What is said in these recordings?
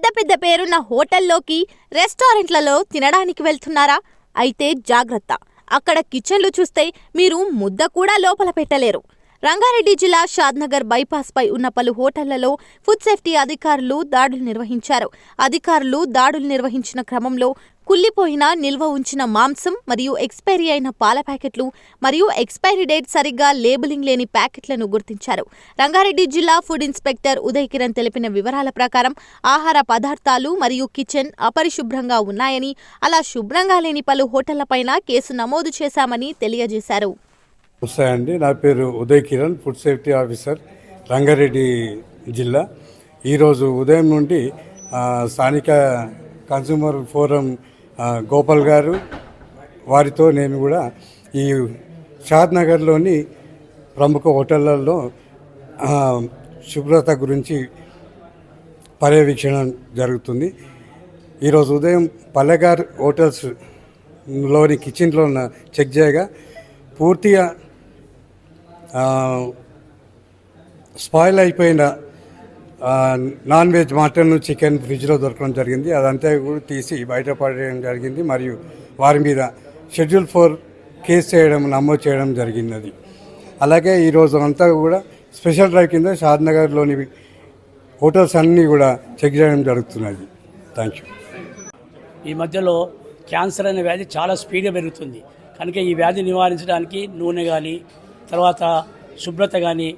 పెద్ద పెద్ద పేరున్న హోటల్లోకి రెస్టారెంట్లలో తినడానికి వెళ్తున్నారా? అయితే జాగ్రత్త. అక్కడ కిచెన్లు చూస్తే మీరు ముద్ద కూడా లోపల పెట్టలేరు. రంగారెడ్డి జిల్లా షాద్నగర్ బైపాస్ పై ఉన్న పలు హోటళ్ళలో ఫుడ్ సేఫ్టీ అధికారులు దాడులు నిర్వహించారు. అధికారులు దాడులు నిర్వహించిన క్రమంలో కుళ్ళిపోయిన నిల్వ ఉంచిన మాంసం మరియు ఎక్స్పైరీ అయిన పాల ప్యాకెట్లు మరియు ఎక్స్పైరీ డేట్ సరిగ్గా లేబులింగ్ లేని ప్యాకెట్లను గుర్తించారు. రంగారెడ్డి జిల్లా ఫుడ్ ఇన్స్పెక్టర్ ఉదయ్ కిరణ్ తెలిపిన వివరాల ప్రకారం ఆహార పదార్థాలు మరియు కిచెన్ అపరిశుభ్రంగా ఉన్నాయని అలా శుభ్రంగా లేని పలు హోటళ్ళపైన కేసు నమోదు చేశామని తెలియజేశారు. నమస్తే అండి నా పేరు Uday Kiran food safety officer Rangareddy జిల్లా. ఈరోజు ఉదయం నుండి స్థానిక కన్సూమర్ ఫోరం గోపాల్ గారు వారితో నేను కూడా ఈ షాద్ నగర్లోని ప్రముఖ హోటళ్ళలో శుభ్రత గురించి పర్యవేక్షణ జరుగుతుంది. ఈరోజు ఉదయం పల్లెగార్ హోటల్స్లోని కిచెన్లో ఉన్న చెక్ చేయగా పూర్తిగా స్పాయిల్ అయిపోయిన నాన్ వెజ్ మటన్ చికెన్ ఫ్రిడ్జ్లో దొరకడం జరిగింది. అదంతా కూడా తీసి బయటపడడం జరిగింది. మరియు వారి మీద షెడ్యూల్ ఫోర్ కేసు చేయడం నమోదు చేయడం జరిగినది. అలాగే ఈరోజు అంతా కూడా స్పెషల్ డ్రైవ్ కింద షాద్నగర్లోని హోటల్స్ అన్నీ కూడా చెక్ చేయడం జరుగుతున్నది. Thank you. ఈ మధ్యలో క్యాన్సర్ అనే వ్యాధి చాలా స్పీడ్గా పెరుగుతుంది. కనుక ఈ వ్యాధి నివారించడానికి నూనె కానీ తర్వాత శుభ్రత కానీ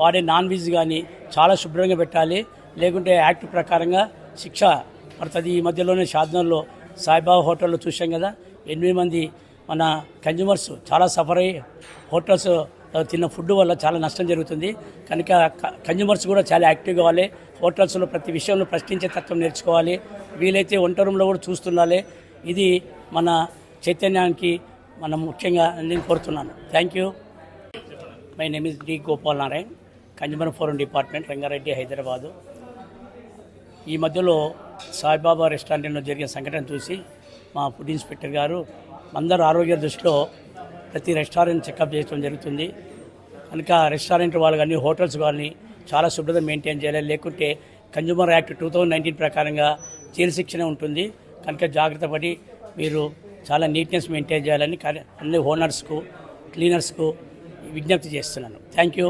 వాడే నాన్ వెజ్ కానీ చాలా శుభ్రంగా పెట్టాలి. లేకుంటే యాక్ట్ ప్రకారంగా శిక్ష పడుతుంది. ఈ మధ్యలోనే షాద్నర్లో సాయిబాబా హోటల్లో చూసాం కదా. ఎనిమిది మంది మన కన్జ్యూమర్స్ చాలా సఫర్ అయ్యి హోటల్స్ తిన్న ఫుడ్ వల్ల చాలా నష్టం జరుగుతుంది. కనుక కన్జ్యూమర్స్ కూడా చాలా యాక్టివ్ కావాలి హోటల్స్లో ప్రతి విషయంలో ప్రశ్నించే తత్వం నేర్చుకోవాలి. వీలైతే వంట రూమ్లో కూడా చూస్తుండాలి ఇది మన చైతన్యానికి మనం ముఖ్యంగా నేను కోరుతున్నాను. Thank you. My name is D Gopal Narayan consumer forum department Rangareddy Hyderabad ఈ మధ్యలో సాయిబాబా రెస్టారెంట్లో జరిగిన సంఘటన చూసి మా ఫుడ్ ఇన్స్పెక్టర్ గారు అందరూ ఆరోగ్య దృష్టిలో ప్రతి రెస్టారెంట్ చెకప్ చేయడం జరుగుతుంది. కనుక రెస్టారెంట్ వాళ్ళు కానీ హోటల్స్ కానీ చాలా శుభ్రత మెయింటైన్ చేయాలి. లేకుంటే consumer act two thousand nineteen ప్రకారంగా జైలు శిక్షణ ఉంటుంది. కనుక జాగ్రత్త పడి మీరు చాలా నీట్నెస్ మెయింటైన్ చేయాలని అన్ని ఓనర్స్కు క్లీనర్స్కు విజ్ఞప్తి చేస్తున్నాను. Thank you.